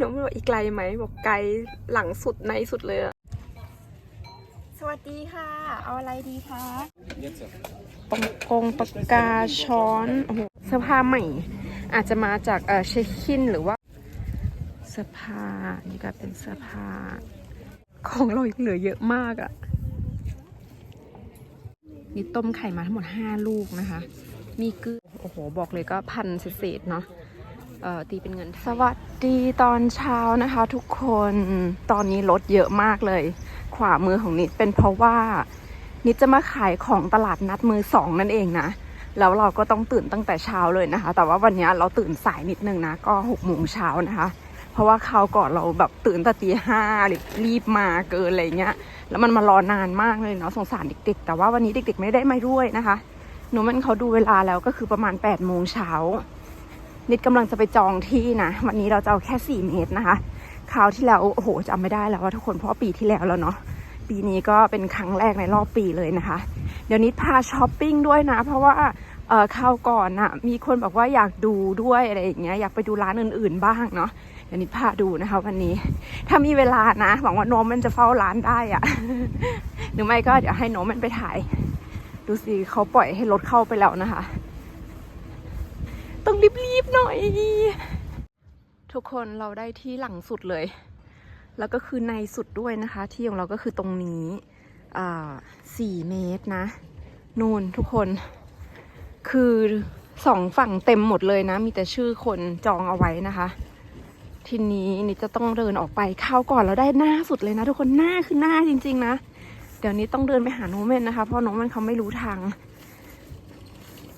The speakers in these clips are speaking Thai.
น้องบอกอีกไกลไหมบอกไกลหลังสุดในสุดเลยอะสวัสดีค่ะ เอาอะไรดีคะปองกงปากกาช้อนโอ้โหเสื้อผ้าใหม่ อาจจะมาจากเออเชคคินหรือว่าเสื้อผ้านี่ก็เป็นเสื้อผ้าของเรายังเหลือเยอะมากอะนี่ต้มไข่มาทั้งหมด 5 ลูกนะคะ มีเกลือโอ้โห บอกเลยก็พันเศษๆเนาะเอ่อ ตีเป็นเงินสวัสดีตอนเช้านะคะทุกคนตอนนี้รถเยอะมากเลย ขวามือของนิดเป็นเพราะว่า นิดจะมาขายของตลาดนัดมือสองนั่นเองนะแล้วเราก็ต้องตื่นตั้งแต่เช้าเลยนะคะ แต่ว่าวันนี้เราตื่นสายนิดนึงนะ ก็หกโมงเช้านะคะ เพราะว่าคราวก่อนเราแบบตื่นตตีห้ารีบมาเกินอะไรเงี้ย แล้วมันมารอนานมากเลยเนาะสงสารเด็กๆ แต่ว่าวันนี้เด็กๆ ไม่ได้มาด้วยนะคะหนูมันเขาดูเวลาแล้วก็คือประมาณ8ปดโมงเช้า นิดกำลังจะไปจองที่นะวันนี้เราจะเอาแค่ 4 เมตรนะคะ คราวที่แล้วโอ้โหจำไม่ได้แล้วว่าทุกคนเพราะปีที่แล้วแล้วเนาะปีนี้ก็เป็นครั้งแรกในรอบปีเลยนะคะ เดี๋ยวนิดพาช้อปปิ้งด้วยนะ เพราะว่าเออคราวก่อนอะมีคนบอกว่าอยากดูด้วยอะไรอย่างเงี้ยอยากไปดูร้านอื่นๆบ้างเนาะเดี๋ยวนิดพาดูนะคะวันนี้ ถ้ามีเวลานะหวังว่าโนมมันจะเฝ้าร้านได้อะหรือไม่ก็เดี๋ยวให้โนมมันไปถ่าย ดูสิเขาปล่อยให้รถเข้าไปแล้วนะคะ ต้องรีบๆหน่อย ทุกคนเราได้ที่หลังสุดเลย แล้วก็คือในสุดด้วยนะคะ ที่ของเราก็คือตรงนี้สี่เมตรนะ นูนทุกคน คือสองฝั่งเต็มหมดเลยนะ มีแต่ชื่อคนจองเอาไว้นะคะ ทีนี้นี่จะต้องเดินออกไปเข้าก่อนเราได้หน้าสุดเลยนะ ทุกคนหน้าคือหน้าจริง ๆ นะ เดี๋ยวนี้ต้องเดินไปหาน้องเมนนะคะ เพราะน้องเมนเขาไม่รู้ทาง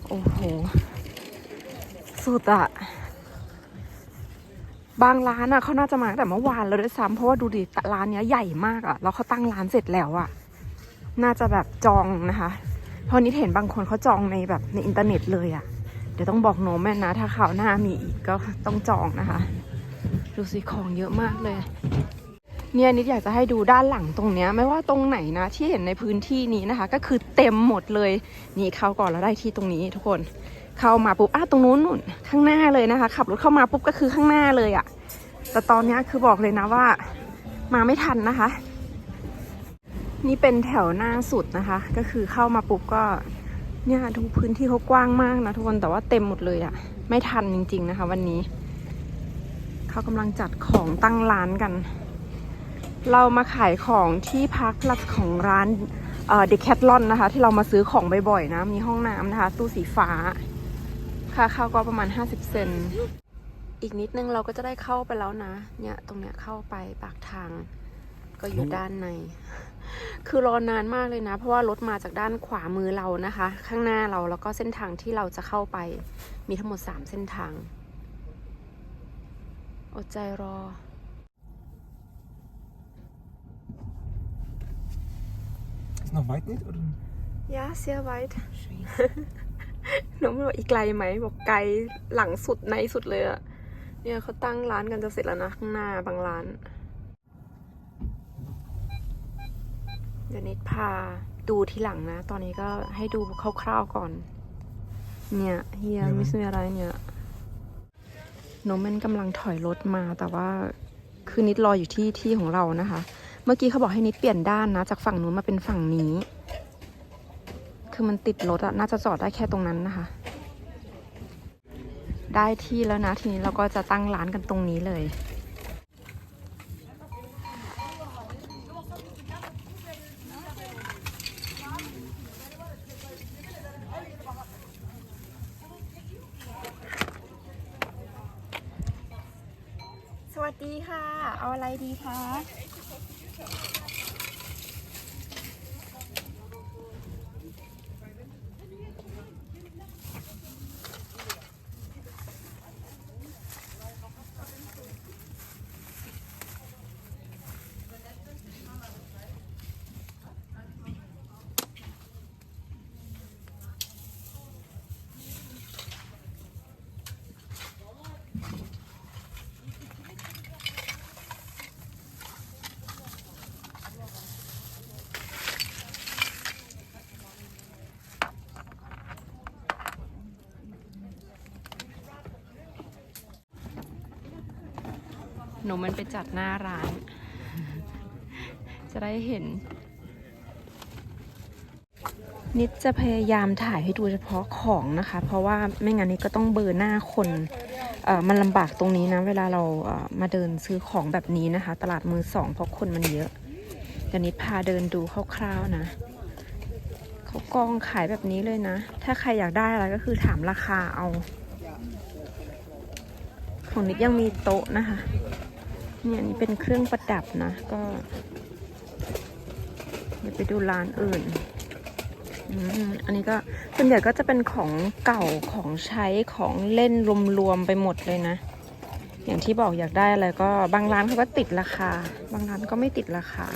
โอ้โห สุดอะบางร้านอะเขาน่าจะมาแต่เมื่อวานแล้วด้วยซ้ำเพราะว่าดูดิร้านเนี้ยใหญ่มากอะแล้วเขาตั้งร้านเสร็จแล้วอะน่าจะแบบจองนะคะเพราะนี้เห็นบางคนเขาจองในแบบในอินเทอร์เน็ตเลยอะเดี๋ยวต้องบอกโนแม่นนะถ้าข่าวหน้ามีอีกก็ต้องจองนะคะ ดูสิของเยอะมากเลยเนี่ยนิดอยากจะให้ดูด้านหลังตรงเนี้ยไม่ว่าตรงไหนนะ ที่เห็นในพื้นที่นี้นะคะ ก็คือเต็มหมดเลยนี่เข้าก่อนแล้วได้ที่ตรงนี้ทุกคน เข้ามาปุ๊บอ้าตรงนู้นนุ่นข้างหน้าเลยนะคะ ขับรถเข้ามาปุ๊บก็คือข้างหน้าเลยอะ่ะ แต่ตอนนี้คือบอกเลยนะว่า มาไม่ทันนะคะ นี่เป็นแถวหน้าสุดนะคะ ก็คือเข้ามาปุ๊บก็เนี่ยดูพื้นที่เขากว้างมากนะทุกคนแต่ว่าเต็มหมดเลยอะ่ะ ไม่ทันจริง ๆนะคะ วันนี้เขากำลังจัดของตั้งร้านกัน เรามาขายของที่พักหลักของร้านเดคแคทลอนนะคะ ที่เรามาซื้อของบ่อยๆนะ มีห้องน้ำนะคะ ตู้สีฟ้า ค่าเข้าก็ประมาณ 50 เซน อีกนิดนึงเราก็จะได้เข้าไปแล้วนะ เนี่ยตรงเนี้ยเข้าไปปากทาง ก็อยู่ด้านใน คือรอนานมากเลยนะ เพราะว่ารถมาจากด้านขวามือเรานะคะ ข้างหน้าเราแล้วก็เส้นทางที่เราจะเข้าไป มีทั้งหมด 3 เส้นทาง อดใจรอ Is nog weit niet? Oder? ยาเซียไวท์ น้องบอกอีกไกลไหมบอกไกลหลังสุดในสุดเลยอะเนี่ยเขาตั้งร้านกันจะเสร็จแล้วนะข้างหน้าบางร้านเดี๋ยวนิดพาดูทีหลังนะ ตอนนี้ก็ให้ดูคร่าวๆก่อน เนี่ยเฮียไม่ซื้ออะไรเนี่ยโนมันกำลังถอยรถมาแต่ว่าคือนิดรออยู่ที่ที่ของเรานะคะ เมื่อกี้เขาบอกให้นิดเปลี่ยนด้านนะ จากฝั่งนู้นมาเป็นฝั่งนี้ คือมันติดรถอะน่าจะจอดได้แค่ตรงนั้นนะคะ ได้ที่แล้วนะ ทีนี้เราก็จะตั้งร้านกันตรงนี้เลย นูมันไปจัดหน้าร้าน จะได้เห็น นิดจะพยายามถ่ายให้ดูเฉพาะของนะคะ เพราะว่าไม่งั้นนิดก็ต้องเบอร์หน้าคนเออมันลำบากตรงนี้นะ เวลาเราเออมาเดินซื้อของแบบนี้นะคะ ตลาดมือสองเพราะคนมันเยอะเดี๋ยวนิดพาเดินดูคร่าวๆนะเขากองขายแบบนี้เลยนะ ถ้าใครอยากได้อะไรก็คือถามราคาเอา ของนิดยังมีโต๊ะนะคะ เนี่ยอันนี้เป็นเครื่องประดับนะ ก็เดี๋ยวไปดูร้านอื่นอันนี้ก็ส่วนใหญ่ก็จะเป็นของเก่าของใช้ของเล่นรวมๆไปหมดเลยนะ อย่างที่บอกอยากได้อะไรก็บางร้านเขาก็ติดราคา บางร้านก็ไม่ติดราคา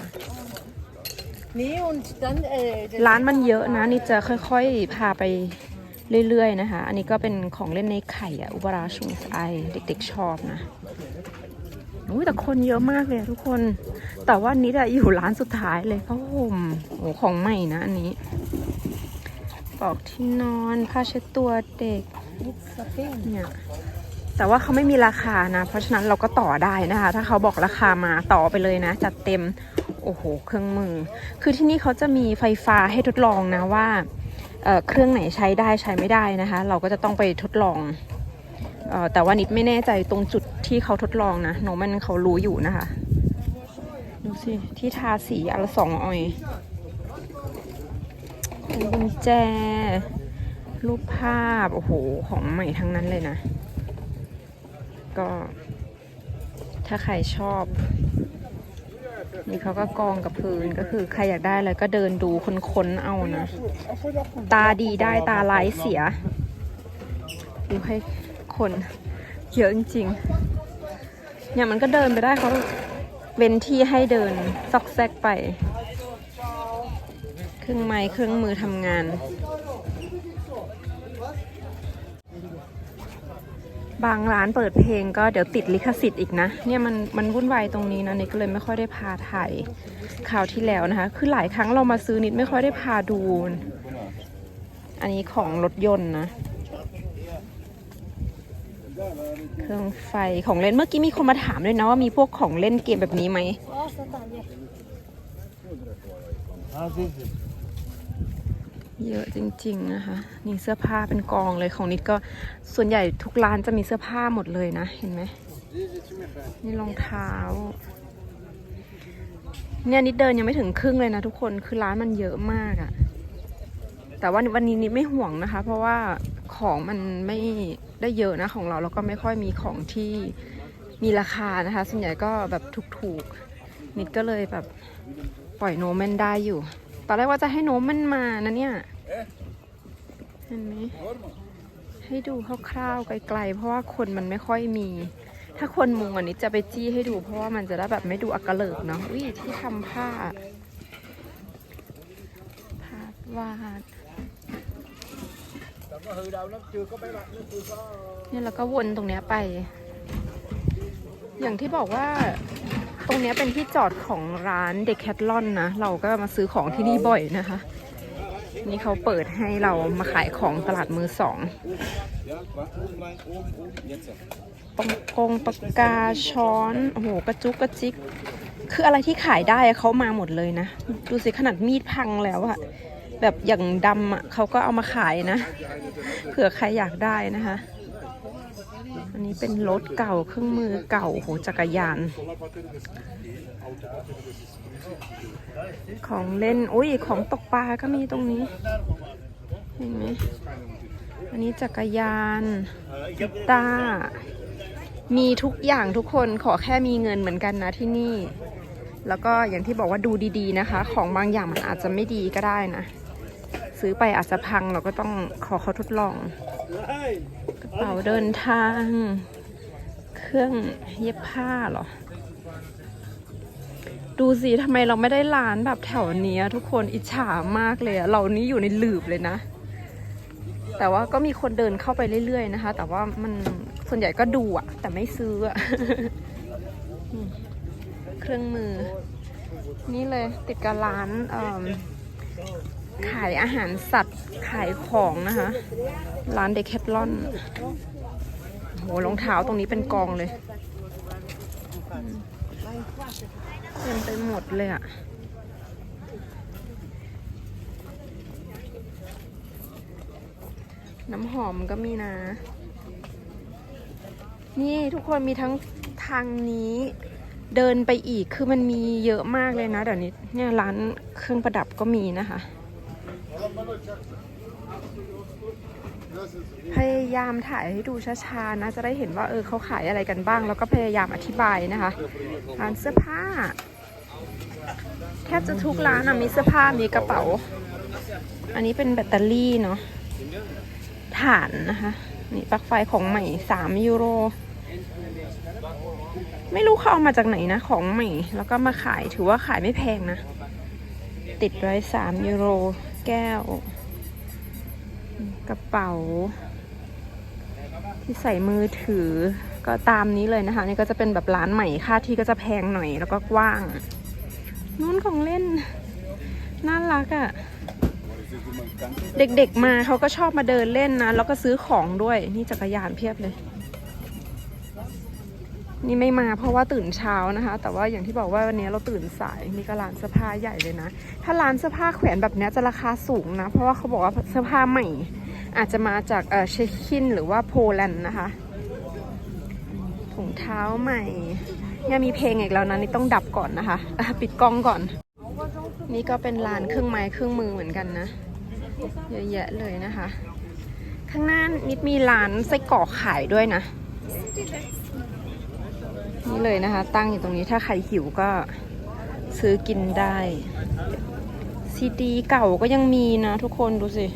ร้านมันเยอะนะ นี่จะค่อยๆ พาไปเรื่อยๆนะคะ อันนี้ก็เป็นของเล่นในไข่อะอุบราชุงไอเด็กๆชอบนะ อุ้ยแต่คนเยอะมากเลยทุกคน แต่ว่านิดอะอยู่ร้านสุดท้ายเลยผ้าห่มโอ้ของใหม่นะอันนี้ปลอกที่นอนผ้าเช็ดตัวเด็กเนี่ยแต่ว่าเขาไม่มีราคานะ เพราะฉะนั้นเราก็ต่อได้นะคะ ถ้าเขาบอกราคามาต่อไปเลยนะ จัดเต็ม โอ้โห เครื่องมือ คือที่นี่เขาจะมีไฟฟ้าให้ทดลองนะว่าเเครื่องไหนใช้ได้ใช้ไม่ได้นะคะ เราก็จะต้องไปทดลอง แต่ว่านิดไม่แน่ใจตรงจุดที่เขาทดลองนะโนมันเขารู้อยู่นะคะ ดูสิ ที่ทาสีอนละสองออยกุญแจ รูปภาพ โอ้โห ของใหม่ทั้งนั้นเลยนะ ก็ ถ้าใครชอบ นี่เขาก็กองกับพื้นก็คือใครอยากได้อะไรก็เดินดูค้นๆเอานะ ตาดีได้ตาร้ายเสีย ดูให้ คนเยอะจริงๆเนี่ยมันก็เดินไปได้เขาเว้นที่ให้เดินซอกแซกไป เครื่องไม้เครื่องมือทำงาน บางร้านเปิดเพลงก็เดี๋ยวติดลิขสิทธิ์อีกนะ เนี่ยมันมันวุ่นวายตรงนี้นะนิดก็เลยไม่ค่อยได้พาถ่ายข่าวที่แล้วนะคะ คือหลายครั้งเรามาซื้อนิดไม่ค่อยได้พาดู อันนี้ของรถยนต์นะ เครื่องไฟของเล่นเมื่อกี้มีคนมาถามด้วยนะว่ามีพวกของเล่นเกมแบบนี้ไหมเยอะจริง ๆ นะคะนี่เสื้อผ้าเป็นกองเลยของนิดก็ส่วนใหญ่ทุกร้านจะมีเสื้อผ้าหมดเลยนะ เห็นไหมนี่รองเท้า เนี่ยนิดเดินยังไม่ถึงครึ่งเลยนะทุกคนคือร้านมันเยอะมากอะ แต่ว่าวันนี้นิดไม่ห่วงนะคะ เพราะว่าของมันไม่ได้เยอะนะของเราแล้วก็ไม่ค่อยมีของที่มีราคานะคะ ส่วนใหญ่ก็แบบถูกๆ นิดก็เลยแบบปล่อยโนมมันได้อยู่ ตอนแรกว่าจะให้โนมมันมานะเนี่ยเห็นไหมให้ดูคร่าวๆไกลๆ เพราะว่าคนมันไม่ค่อยมี ถ้าคนมุงอันนี้จะไปจี้ให้ดูเพราะว่ามันจะได้แบบไม่ดูอักเลิกเนาะอุ้ยที่ทำผ้าภาพวาด เนี่ยแล้วก็วนตรงเนี้ยไป อย่างที่บอกว่าตรงเนี้ยเป็นที่จอดของร้านเด็กแคทลอนนะ เราก็มาซื้อของที่นี่บ่อยนะคะ นี่เขาเปิดให้เรามาขายของตลาดมือสอง Ja, maar omdraaien, om, om. Jetzt. ปงกงปากกาช้อน โอ้โห กระจุกกระจิก คืออะไรที่ขายได้เขามาหมดเลยนะ ดูสิขนาดมีดพังแล้วอะ แบบอย่างดำอะเขาก็เอามาขายนะ เผื่อใครอยากได้นะคะ อันนี้เป็นรถเก่าเครื่องมือเก่าโหจักรยาน ของเล่นอุ้ยของตกปลาก็มีตรงนี้เห็นไหมอันนี้จักรยานกีตาร์มีทุกอย่างทุกคนขอแค่มีเงินเหมือนกันนะที่นี่ แล้วก็อย่างที่บอกว่าดูดีๆนะคะ ของบางอย่างมันอาจจะไม่ดีก็ได้นะ ซื้อไปอาจจะพังเราก็ต้องขอเขาทดลองกระเป๋าเดินทาง เครื่องเย็บผ้าเหรอ ดูสิทำไมเราไม่ได้ร้านแบบแถวนี้ทุกคนอิจฉามากเลยอะเรานี่อยู่ในหลืบเลยนะ แต่ว่าก็มีคนเดินเข้าไปเรื่อยๆนะคะ แต่ว่ามันส่วนใหญ่ก็ดูอะแต่ไม่ซื้ออะเครื่องมือ นี่เลยติดกับร้านเอิ่ม ขายอาหารสัตว์ขายของนะคะ ร้านเดคแคทลอนโหรองเท้าตรงนี้เป็นกองเลยเต็มไปหมดเลยอะน้ำหอมก็มีนะ นี่ทุกคนมีทั้งทางนี้เดินไปอีกคือมันมีเยอะมากเลยนะเดี๋ยวนี้เนี่ยร้านเครื่องประดับก็มีนะคะ พยายามถ่ายให้ดูช้าๆนะ จะได้เห็นว่าเออเขาขายอะไรกันบ้าง แล้วก็พยายามอธิบายนะคะร้านเสื้อผ้า แทบจะทุกร้านอะมีเสื้อผ้ามีกระเป๋า อันนี้เป็นแบตเตอรี่เนาะฐานนะคะ นี่ปลั๊กไฟของใหม่3ยูโร ไม่รู้เขาเอามาจากไหนนะ ของใหม่ แล้วก็มาขายถือว่าขายไม่แพงนะ ติดไว้3ยูโร แก้ว กระเป๋า ที่ใส่มือถือก็ตามนี้เลยนะคะ นี่ก็จะเป็นแบบร้านใหม่ค่าที่ก็จะแพงหน่อยแล้วก็กว้างนู้นของเล่น น่ารักอะ่ะ เด็กๆมาเขาก็ชอบมาเดินเล่นนะ แล้วก็ซื้อของด้วย นี่จักรยานเพียบเลย นี่ไม่มาเพราะว่าตื่นเช้านะคะ แต่ว่าอย่างที่บอกว่าวันนี้เราตื่นสายนี่ก็ร้านเสื้อผ้าใหญ่เลยนะ ถ้าร้านเสื้อผ้าแขวนแบบนี้จะราคาสูงนะ เพราะว่าเขาบอกว่าเสื้อผ้าใหม่ อาจจะมาจากเออเชคินหรือว่าโปแลนด์นะคะถุงเท้าใหม่เนี่ยมีเพลงอีกแล้วนะนี่ต้องดับก่อนนะคะอะปิดกล้องก่อน นี่ก็เป็นร้านเครื่องไม้เครื่องมือเหมือนกันนะเยอะแยะเลยนะคะ ข้างหน้านิดมีร้านไส้กรอกขายด้วยนะ นี่เลยนะคะ ตั้งอยู่ตรงนี้ถ้าใครหิวก็ซื้อกินได้ซีดีเก่าก็ยังมีนะทุกคนดูสิ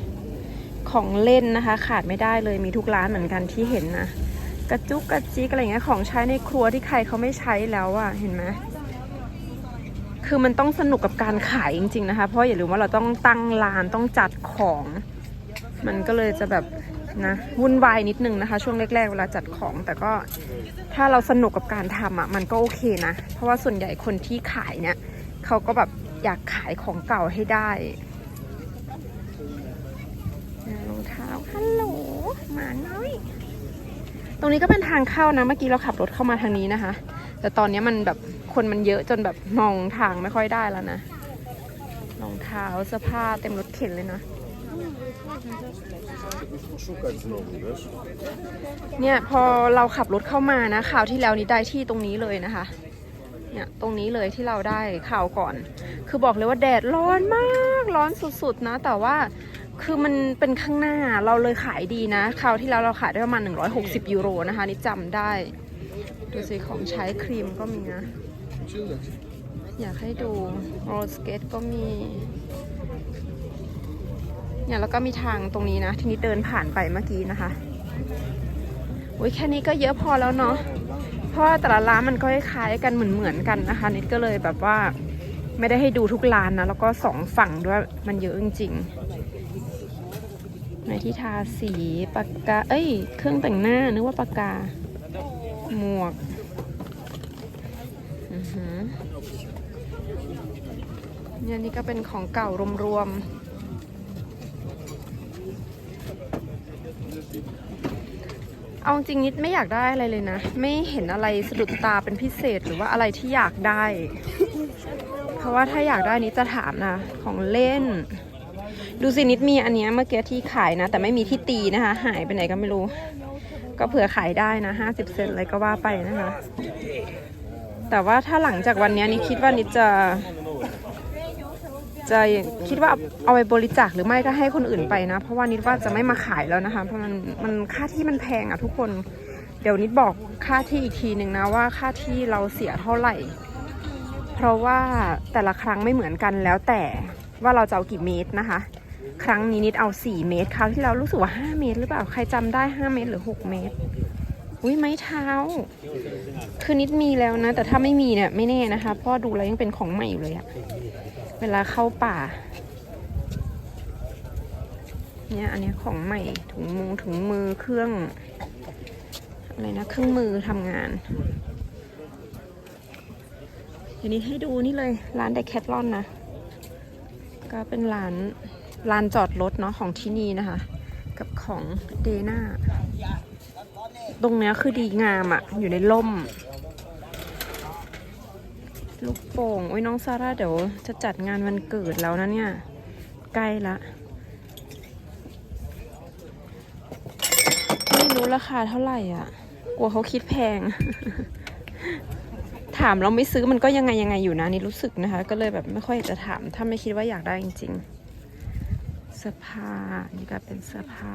ของเล่นนะคะ ขาดไม่ได้เลยมีทุกร้านเหมือนกันที่เห็นนะกระจุกกระจิกอะไรเงี้ยของใช้ในครัวที่ใครเขาไม่ใช้แล้วอะเห็นไหมคือมันต้องสนุกกับการขายจริง ๆนะคะ เพราะอย่าลืมว่าเราต้องตั้งร้านต้องจัดของ มันก็เลยจะแบบ นะวุ่นวายนิดนึงนะคะ ช่วงแรกๆเวลาจัดของ แต่ก็ถ้าเราสนุกกับการทำอะมันก็โอเคนะ เพราะว่าส่วนใหญ่คนที่ขายเนี่ยเขาก็แบบอยากขายของเก่าให้ได้รองเท้าฮัลโหลหมาน้อย ตรงนี้ก็เป็นทางเข้านะเมื่อกี้เราขับรถเข้ามาทางนี้นะคะ แต่ตอนนี้มันแบบคนมันเยอะจนแบบมองทางไม่ค่อยได้แล้วนะรองเท้าเสื้อผ้าเต็มรถเข็นเลยนะ Szukać znowu, wiesz? เนี่ยพอเราขับรถเข้ามานะข่าวที่แล้วนี้ได้ที่ตรงนี้เลยนะคะ เนี่ยตรงนี้เลยที่เราได้ข่าวก่อน คือบอกเลยว่าแดดร้อนมากร้อนสุดๆนะ แต่ว่าคือมันเป็นข้างหน้าเราเลยขายดีนะคราวที่แล้วเราขายได้ประมาณ 160 ยูโรนะคะ นี่จำได้ดูสิของใช้ครีมก็มีนะ อยากให้ดูโรสเกตก็มี เนี่ยแล้วก็มีทางตรงนี้นะ ทีนิดเดินผ่านไปเมื่อกี้นะคะอุ้ยแค่นี้ก็เยอะพอแล้วเนาะเพราะแต่ละร้านมันก็คล้ายกันเหมือนๆกันนะคะ นิดก็เลยแบบว่าไม่ได้ให้ดูทุกร้านนะ แล้วก็สองฝั่งด้วยมันเยอะจริงๆในที่ทาสีปากกา เอ้ย เครื่องแต่งหน้านึกว่าปากกา หมวกอือหือเนี่ยนี่ก็เป็นของเก่ารวมๆ เอาจริงนิดไม่อยากได้อะไรเลยนะ ไม่เห็นอะไรสะดุดตาเป็นพิเศษหรือว่าอะไรที่อยากได้ เพราะว่าถ้าอยากได้นิดจะถามนะ ของเล่น ดูสินิดมีอันเนี้ยเมื่อกี้ที่ขายนะ แต่ไม่มีที่ตีนะคะ หายไปไหนก็ไม่รู้ ก็เผื่อขายได้นะ50เซนอะไรก็ว่าไปนะคะ แต่ว่าถ้าหลังจากวันนี้นิดคิดว่านิดจะ จะคิดว่าเอาไปบริจาคหรือไม่ก็ให้คนอื่นไปนะ เพราะว่านิดว่าจะไม่มาขายแล้วนะคะ เพราะมันมันค่าที่มันแพงอะทุกคน เดี๋ยวนิดบอกค่าที่อีกทีหนึ่งนะว่าค่าที่เราเสียเท่าไหร่ เพราะว่าแต่ละครั้งไม่เหมือนกันแล้วแต่ว่าเราจะเอากี่เมตรนะคะ ครั้งนี้นิดเอา 4 เมตรคราวที่เรารู้สึกว่า 5 เมตร หรือเปล่าใครจำได้ 5 เมตรหรือ 6 เมตรอุ้ยไม้เท้า คือนิดมีแล้วนะ แต่ถ้าไม่มีเนี่ยไม่แน่นะคะ เพราะดูแล้วยังเป็นของใหม่อยู่เลยอะ เวลาเข้าป่า เนี่ยอันนี้ของใหม่ถุงมือถุงมือเครื่องอะไรนะเครื่องมือทำงานเดี๋ยวนี้ให้ดูนี่เลยร้านเดคแคทลอนนะ ก็เป็นร้านร้านจอดรถเนาะของที่นี่นะคะ กับของเดน่าตรงเนี้ยคือดีงามอะอยู่ในร่ม ลูกโป่งโอ้ยน้องซาร่าเดี๋ยวจะจัดงานวันเกิดแล้วนะเนี่ย ใกล้ละ ไม่รู้ราคาเท่าไหร่อะ กลัวเขาคิดแพง ถามเราไม่ซื้อมันก็ยังไงยังไงอยู่นะนี่รู้สึกนะคะ ก็เลยแบบไม่ค่อยจะถาม ถ้าไม่คิดว่าอยากได้จริง ๆ เสื้อผ้านี่ก็เป็นเสื้อผ้า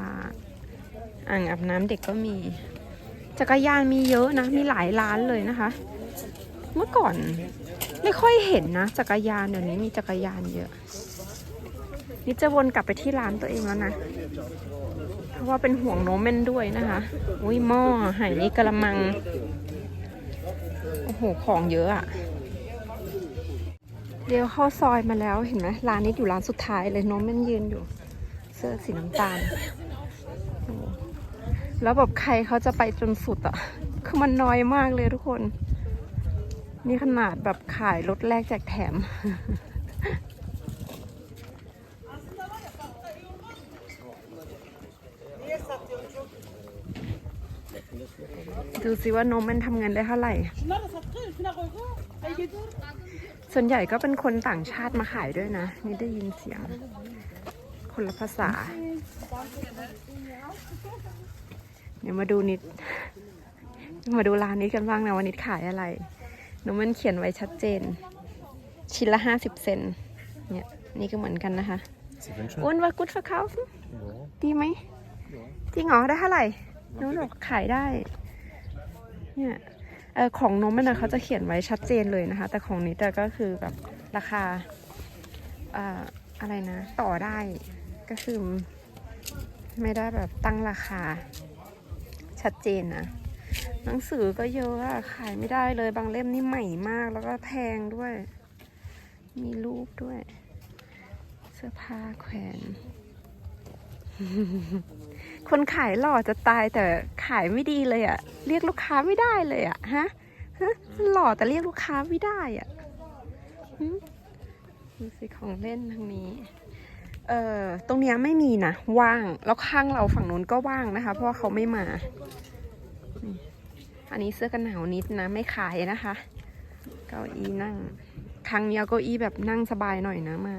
อ่างอาบน้ำเด็กก็มีจักรยานมีเยอะนะ มีหลายร้านเลยนะคะ เมื่อก่อน ไม่ค่อยเห็นนะ จักรยานเดี๋ยวนี้มีจักรยานเยอะ นี่จะวนกลับไปที่ร้านตัวเองแล้วนะ เพราะว่าเป็นห่วงโนเมนด้วยนะคะ อุ้ยหม้อไหนี่กระมัง โอ้โห ของเยอะอะเดี๋ยวเข้าซอยมาแล้วเห็นไหมร้านนี้อยู่ร้านสุดท้ายเลยโนเมนยืนอยู่ เสื้อสีน้ำตาลแล้วแบบใครเขาจะไปจนสุดอะคือมันน้อยมากเลยทุกคน นี่ขนาดแบบขายรถแรกแจกแถม ดูสิว่านมมันทำเงินได้เท่าไหร่ ส่วนใหญ่ก็เป็นคนต่างชาติมาขายด้วยนะ นี่ได้ยินเสียง คนละภาษา เดี๋ยวมาดูนิด มาดูร้านนี้กันบ้างนะว่านิดขายอะไร โนมันเขียนไว้ชัดเจน ชิ้นละห้าสิบเซนเนี่ยนี่ก็เหมือนกันนะคะ Sie wünschen? อ้วนว่ากุด verkaufen Ja. ดีไหมจริงเหรอได้เท่าไหร่น้องบอกขายได้ เนี่ยเออของนมมันนะเขาจะเขียนไว้ชัดเจนเลยนะคะ แต่ของนี้แต่ก็คือแบบราคาเอ่ออะไรนะ ต่อได้ก็คือ ไม่ได้แบบตั้งราคาชัดเจนนะ หนังสือก็เยอะอะขายไม่ได้เลยบางเล่มนี่ใหม่มากแล้วก็แพงด้วย มีรูปด้วย เสื้อผ้าแขวน คนขายหล่อจะตายแต่ขายไม่ดีเลยอะเรียกลูกค้าไม่ได้เลยอะฮะฮะหล่อแต่เรียกลูกค้าไม่ได้อะดูสิของเล่นทางนี้เอ่อตรงเนี้ยไม่มีนะว่าง แล้วข้างเราฝั่งนู้นก็ว่างนะคะ เพราะว่าเขาไม่มา อันนี้เสื้อกันหนาวนิดนะไม่ขายนะคะ เก้าอี้นั่ง ครั้งนี้เอาเก้าอี้แบบนั่งสบายหน่อยนะมา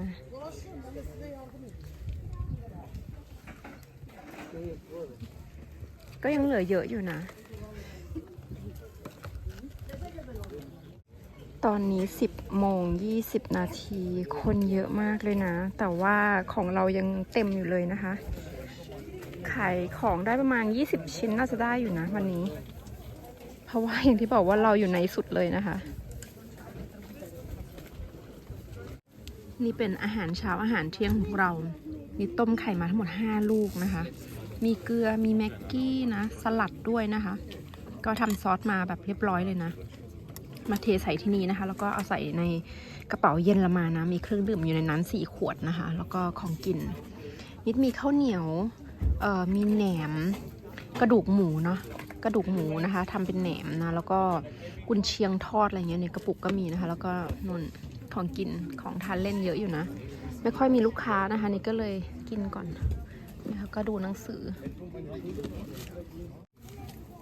ก็ยังเหลือเยอะอยู่นะ ตอนนี้ 10โมง20 นาที คนเยอะมากเลยนะ แต่ว่าของเรายังเต็มอยู่เลยนะคะ ขายของได้ประมาณ 20 ชิ้นน่าจะได้อยู่นะวันนี้ ราะว่าอย่างที่บอกว่าเราอยู่ในสุดเลยนะคะ นี่เป็นอาหารเช้าอาหารเที่ยงของเรา นี่ต้มไข่มาทั้งหมด 5 ลูกนะคะ มีเกลือมีแม็กกี้นะ สลัดด้วยนะคะ ก็ทำซอสมาแบบเรียบร้อยเลยนะ มาเทใส่ที่นี่นะคะ แล้วก็เอาใส่ในกระเป๋าเย็นละมานะ มีเครื่องดื่มอยู่ในนั้นสี่ขวดนะคะ แล้วก็ของกิน นิดมีข้าวเหนียวมีแหนมกระดูกหมูเนาะ กระดูกหมูนะคะทำเป็นแหนมนะ แล้วก็กุนเชียงทอดอะไรเงี้ยในกระปุกก็มีนะคะ แล้วก็นนของกินของทานเล่นเยอะอยู่นะ ไม่ค่อยมีลูกค้านะคะ นี่ก็เลยกินก่อนนะคะก็ดูหนังสือ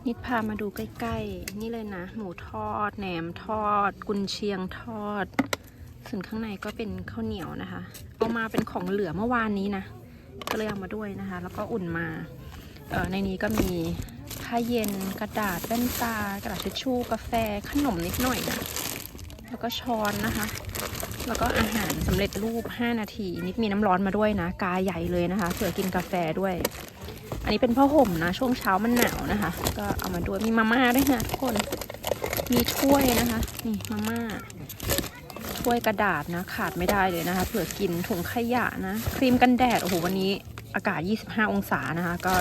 นิดพามาดูใกล้ๆ นี่เลยนะ หมูทอดแหนมทอด กุนเชียงทอด ส่วนข้างในก็เป็นข้าวเหนียวนะคะ เอามาเป็นของเหลือเมื่อวานนี้นะก็เลยเอามาด้วยนะคะ แล้วก็อุ่นมาในนี้ก็มี ผ้าเย็นกระดาษแว่นตากระดาษทิชชู่กาแฟขนมนิดหน่อยนะแล้วก็ช้อนนะคะ แล้วก็อาหารสำเร็จรูป 5 นาที นิดมีน้ำร้อนมาด้วยนะ กาใหญ่เลยนะคะเผื่อกินกาแฟด้วย อันนี้เป็นผ้าห่มนะ ช่วงเช้ามันหนาวนะคะ ก็เอามาด้วยมีมาม่าด้วยนะทุกคนมีถ้วยนะคะ นี่มาม่าถ้วยกระดาษนะ ขาดไม่ได้เลยนะคะเผื่อกินถุงขยะนะ ครีมกันแดดโอ้โหวันนี้ อากาศ 25 องศานะคะ ก็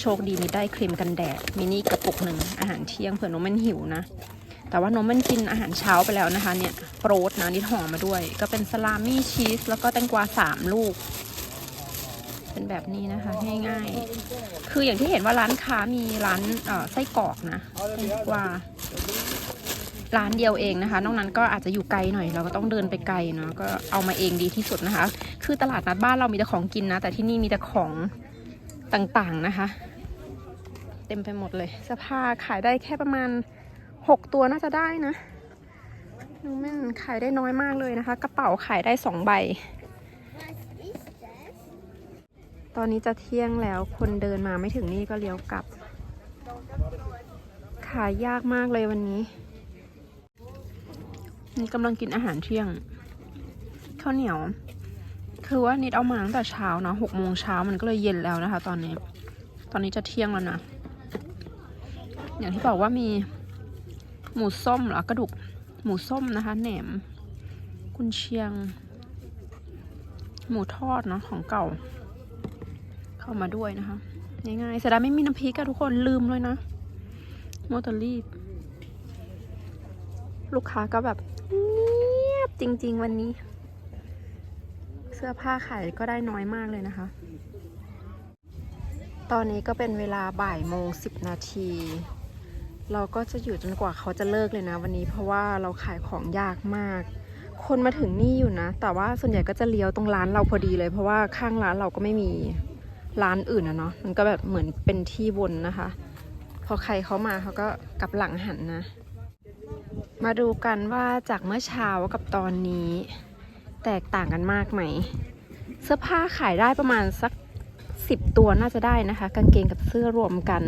โชคดีมีได้ครีมกันแดดมินิกระปุกหนึ่งอาหารเที่ยงเผื่อนมมันหิวนะ แต่ว่านมมันกินอาหารเช้าไปแล้วนะคะ เนี่ยโปรดนะนี่ห่อมาด้วย ก็เป็นสลามี่ชีสแล้วก็แตงกวาสามลูก เป็นแบบนี้นะคะ ง่ายๆ คืออย่างที่เห็นว่าร้านค้ามีร้านไส้กรอกนะแตงกวา ร้านเดียวเองนะคะ นอกนั้นก็อาจจะอยู่ไกลหน่อย เราก็ต้องเดินไปไกลเนาะก็เอามาเองดีที่สุดนะคะ คือตลาดนัดบ้านเรามีแต่ของกินนะ แต่ที่นี่มีแต่ของต่างๆนะคะ เต็มไปหมดเลยเสื้อผ้าขายได้แค่ประมาณหกตัวน่าจะได้นะน้องแม่นขายได้น้อยมากเลยนะคะ กระเป๋าขายได้สองใบ ตอนนี้จะเที่ยงแล้วคนเดินมาไม่ถึงนี่ก็เลี้ยวกลับ ขายยากมากเลยวันนี้ นี่กำลังกินอาหารเที่ยงข้าวเหนียว คือว่านิดเอามาตั้งแต่เช้าเนาะหกโมงเช้ามันก็เลยเย็นแล้วนะคะ ตอนนี้ ตอนนี้จะเที่ยงแล้วนะ อย่างที่บอกว่ามีหมูส้มหรอกระดูกหมูส้มนะคะแหนม กุนเชียง หมูทอดเนาะของเก่า เข้ามาด้วยนะคะง่ายๆเสียดายไม่มีน้ำพริกอะทุกคนลืมเลยนะโมวแตรีบลูกค้าก็แบบ เงียบจริง ๆ วันนี้ เสื้อผ้าขายก็ได้น้อยมากเลยนะคะ ตอนนี้ก็เป็นเวลาบ่ายโมงสิบนาที เราก็จะอยู่จนกว่าเขาจะเลิกเลยนะ วันนี้เพราะว่าเราขายของยากมาก คนมาถึงนี่อยู่นะ แต่ว่าส่วนใหญ่ก็จะเลี้ยวตรงร้านเราพอดีเลย เพราะว่าข้างร้านเราก็ไม่มีร้านอื่นอะเนาะมันก็แบบเหมือนเป็นที่วนนะคะ พอใครเขามาเขาก็กลับหลังหันนะ มาดูกันว่าจากเมื่อเช้ากับตอนนี้ แตกต่างกันมากไหม เสื้อผ้าขายได้ประมาณสักสิบตัวน่าจะได้นะคะ กางเกงกับเสื้อรวมกัน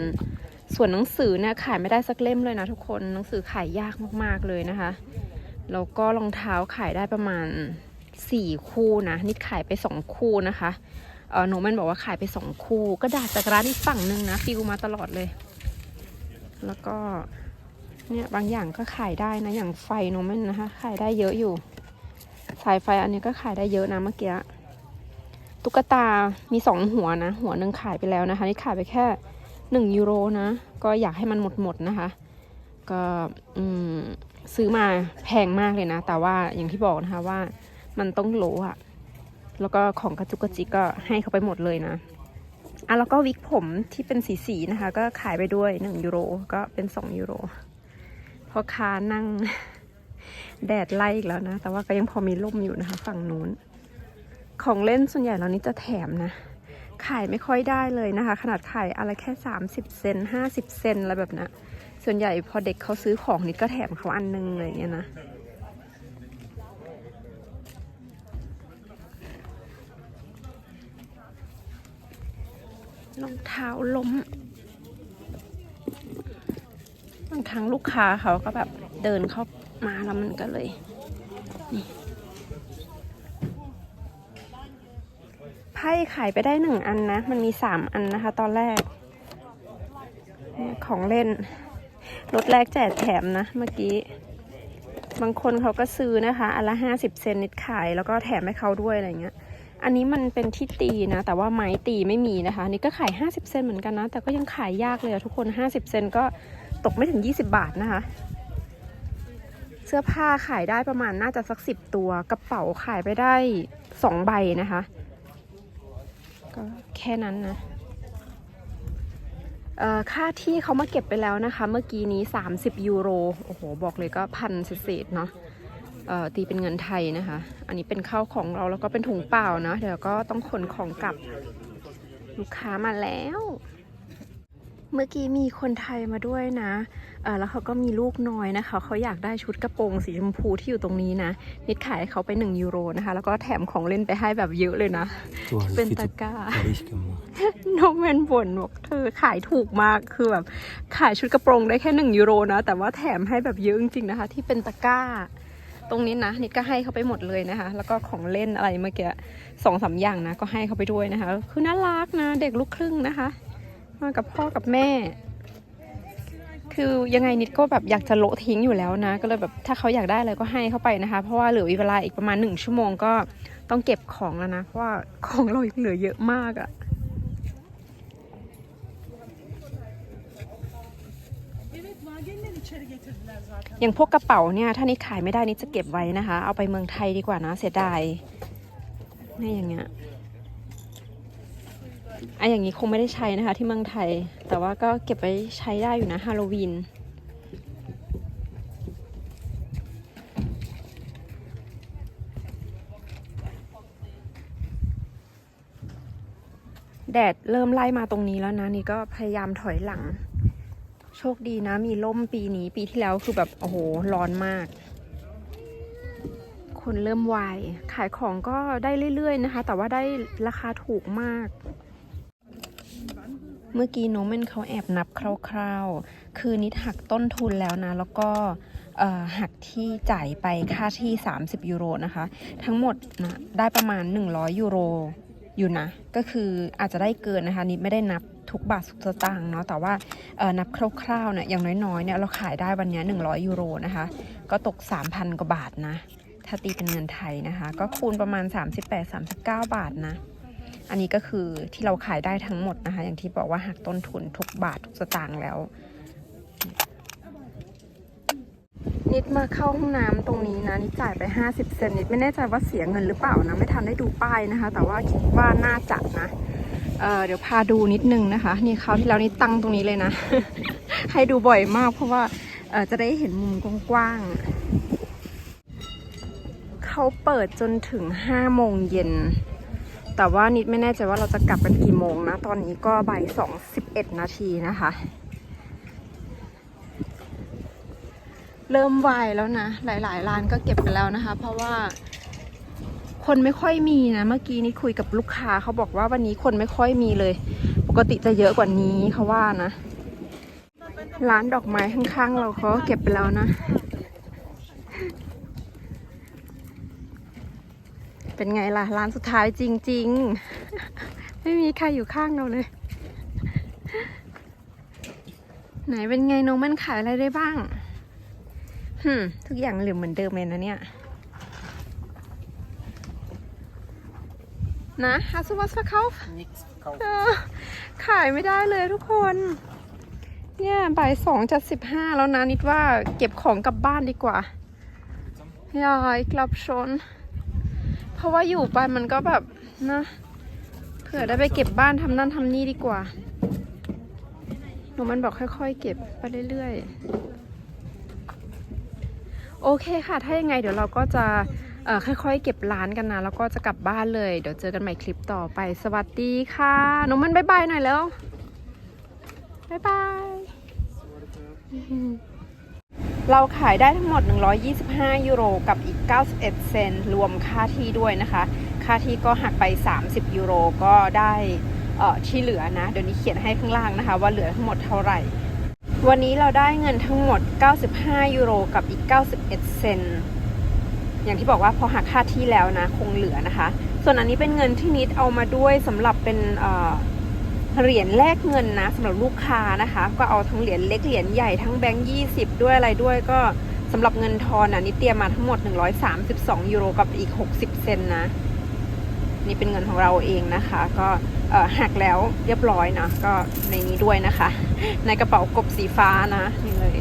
ส่วนหนังสือเนี่ยขายไม่ได้สักเล่มเลยนะทุกคนหนังสือขายยากมากๆเลยนะคะแล้วก็รองเท้าขายได้ประมาณสี่คู่นะนิดขายไปสองคู่นะคะเออโนแมนบอกว่าขายไปสองคู่กระดาจากร้านอีกฝั่งหนึ่งนะฟิวมาตลอดเลย แล้วก็ เนี่ยบางอย่างก็ขายได้นะอย่างไฟโนแมนนะคะ ขายได้เยอะอยู่ สายไฟอันนี้ก็ขายได้เยอะนะเมื่อกี้ตุ๊กตา มีสองหัวนะ หัวหนึ่งขายไปแล้วนะคะ นี่ขายไปแค่หนึ่งยูโรนะ ก็อยากให้มันหมดหมดนะคะ ก็อืมซื้อมาแพงมากเลยนะ แต่ว่าอย่างที่บอกนะคะว่ามันต้องโหลอะแล้วก็ของกระจุกกระจิกก็ให้เขาไปหมดเลยนะอะแล้วก็วิกผมที่เป็นสีสีๆนะคะ ก็ขายไปด้วยหนึ่งยูโร ก็เป็นสองยูโร พ่อค้านั่งแดดไล่อีกแล้วนะ แต่ว่าก็ยังพอมีร่มอยู่นะคะ ฝั่งนู้น ของเล่นส่วนใหญ่เรานี้จะแถมนะ ขายไม่ค่อยได้เลยนะคะ ขนาดขายอะไรแค่ 30 เซน50 เซนอะไรแบบนั้นส่วนใหญ่พอเด็กเขาซื้อของนิดก็แถมเขาอันนึงอะไรอย่างเงี้ยนะรองเท้าล้ม บางครั้งลูกค้าเขาก็แบบเดินเข้ามาแล้วมันก็เลยนี่ไพ่ขายไปได้หนึ่งอันนะ มันมีสามอันนะคะ ตอนแรก ของเล่นลดแรกแจกแถมนะเมื่อกี้ บางคนเขาก็ซื้อนะคะอันละห้าสิบเซนนิดขายแล้วก็แถมให้เขาด้วยอะไรเงี้ย อันนี้มันเป็นที่ตีนะ แต่ว่าไม้ตีไม่มีนะคะ นี่ก็ขาย50เซนเหมือนกันนะ แต่ก็ยังขายยากเลยทุกคน50เซนก็ ตกไม่ถึง 20 บาทนะคะ เสื้อผ้าขายได้ประมาณน่าจะสัก10ตัว กระเป๋าขายไปได้2ใบนะคะ ก็แค่นั้นนะเอ่อค่าที่เขามาเก็บไปแล้วนะคะ เมื่อกี้นี้ 30 ยูโร โอ้โห บอกเลยก็พันเศษเนาะเอ่อตีเป็นเงินไทยนะคะ อันนี้เป็นข้าวของเราแล้วก็เป็นถุงเปล่านะ เดี๋ยวก็ต้องขนของกลับ ลูกค้ามาแล้ว เมื่อกี้มีคนไทยมาด้วยนะเออแล้วเขาก็มีลูกน้อยนะคะ เขาอยากได้ชุดกระโปรงสีชมพูที่อยู่ตรงนี้นะ นิดขายให้เขาไป 1 ยูโรนะคะ แล้วก็แถมของเล่นไปให้แบบเยอะเลยนะ Toi, Ben fais tout Taka. riche comme moi. น้องแมนบ่นบอกเธอขายถูกมาก คือแบบขายชุดกระโปรงได้แค่หนึ่งยูโรนะ แต่ว่าแถมให้แบบเยอะจริงๆนะคะ ที่เป็นตะกร้า ตรงนี้นะ นิดก็ให้เขาไปหมดเลยนะคะ แล้วก็ของเล่นอะไรเมื่อกี้สองสามอย่างนะ ก็ให้เขาไปด้วยนะคะ คือน่ารักนะ เด็กลูกครึ่งนะคะ มากับพ่อกับแม่ คือยังไงนิดก็แบบอยากจะโละทิ้งอยู่แล้วนะ ก็เลยแบบถ้าเขาอยากได้อะไรก็ให้เขาไปนะคะ เพราะว่าเหลือเวลาอีกประมาณหนึ่งชั่วโมงก็ต้องเก็บของแล้วนะ เพราะว่าของเรายังเหลือเยอะมากอะอย่างพวกกระเป๋าเนี่ย ถ้านิดขายไม่ได้นิดจะเก็บไว้นะคะ เอาไปเมืองไทยดีกว่านะเสียดายนี่อย่างเงี้ย ไออย่างนี้คงไม่ได้ใช้นะคะ ที่เมืองไทย แต่ว่าก็เก็บไว้ใช้ได้อยู่นะฮาโลวีนแดดเริ่มไล่มาตรงนี้แล้วนะนี่ก็พยายามถอยหลัง โชคดีนะ มีร่มปีนี้ปีที่แล้วคือแบบ โอ้โห ร้อนมาก คนเริ่มไวขายของก็ได้เรื่อยๆนะคะ แต่ว่าได้ราคาถูกมาก เมื่อกี้โนเมนเขาแอบนับคร่าวๆ คือนิดหักต้นทุนแล้วนะ แล้วก็หักที่จ่ายไปค่าที่ 30 ยูโรนะคะ ทั้งหมดนะได้ประมาณ 100 ยูโรอยู่นะ ก็คืออาจจะได้เกินนะคะ นิดไม่ได้นับทุกบาททุกสตางค์เนาะแต่ว่านับคร่าวๆเนี่ยอย่างน้อยๆเนี่ยเราขายได้วันนี้ 100 ยูโรนะคะ ก็ตก 3,000 กว่าบาทนะ ถ้าตีเป็นเงินไทยนะคะ ก็คูณประมาณ 38-39 บาทนะ อันนี้ก็คือที่เราขายได้ทั้งหมดนะคะ อย่างที่บอกว่าหักต้นทุนทุกบาททุกสตางค์แล้ว นิดมาเข้าห้องน้ำตรงนี้นะนิดจ่ายไป 50 เซนนิดไม่แน่ใจว่าเสียเงินหรือเปล่านะไม่ทันได้ดูป้ายนะคะ แต่ว่าคิดว่าน่าจะนะเเดี๋ยวพาดูนิดนึงนะคะ นี่คราที่แล้วนี่ตั้งตรงนี้เลยนะ ให้ดูบ่อยมากเพราะว่าจะได้เห็นมุมกว้างๆเขาเปิดจนถึง5โมงเย็น แต่ว่านิดไม่แน่ใจว่าเราจะกลับกันกี่โมงนะ ตอนนี้ก็บ่ายสองสิบเอ็ดนาทีนะคะ เริ่มวายแล้วนะ หลายๆร้านก็เก็บไปแล้วนะคะ เพราะว่าคนไม่ค่อยมีนะเมื่อกี้นี่คุยกับลูกค้าเขาบอกว่าวันนี้คนไม่ค่อยมีเลย ปกติจะเยอะกว่านี้เขาว่านะ ร้านดอกไม้ข้างๆ เราเขาเก็บไปแล้วนะ เป็นไงล่ะ ร้านสุดท้ายจริง ๆ ไม่มีใครอยู่ข้างเราเลย ไหนเป็นไงน้องมันขายอะไรได้บ้างหึมทุกอย่างเหลือเหมือนเดิมเลยนะเนี่ย นะ hast du was verkauft Nichts verkauft. เออขายไม่ได้เลยทุกคน เนี่ยบ่ายสองจะสิบห้าแล้วนะนิดว่าเก็บของกลับบ้านดีกว่าอย่าอีกลับชนเพ ราะว่าอยู่ไปมันก็แบบนะเผื่อได้ไปเก็บบ้านทำนั่นทำนี่ดีกว่าหนูมันบอกค่อยๆ เก็บไปเรื่อยๆ โอเคค่ะ ถ้ายังไงเดี๋ยวเราก็จะค่อยๆ เก็บร้านกันนะ แล้วก็จะกลับบ้านเลย เดี๋ยวเจอกันใหม่คลิปต่อไป สวัสดีค่ะหนูมันบายบายหน่อยแล้วบายบาย เราขายได้ทั้งหมด 125 ยูโรกับอีก 91 เซนรวมค่าที่ด้วยนะคะ ค่าที่ก็หักไป 30 ยูโรก็ได้เออที่เหลือนะ เดี๋ยวนี้เขียนให้ข้างล่างนะคะ ว่าเหลือทั้งหมดเท่าไหร่ วันนี้เราได้เงินทั้งหมด 95 ยูโรกับอีก 91 เซนอย่างที่บอกว่าพอหักค่าที่แล้วนะ คงเหลือนะคะ ส่วนอันนี้เป็นเงินที่นิดเอามาด้วยสำหรับเป็น เหรียญแลกเงินนะสำหรับลูกค้านะคะ ก็เอาทั้งเหรียญเล็กเหรียญใหญ่ทั้งแบงค์20ด้วยอะไรด้วยก็สำหรับเงินทอนอะนิดเตรียมมาทั้งหมด 132 ยูโรกับอีก 60 เซนนะ นี่เป็นเงินของเราเองนะคะ ก็เออหักแล้วเรียบร้อยนะ ก็ในนี้ด้วยนะคะ ในกระเป๋ากบสีฟ้านะนี่เลย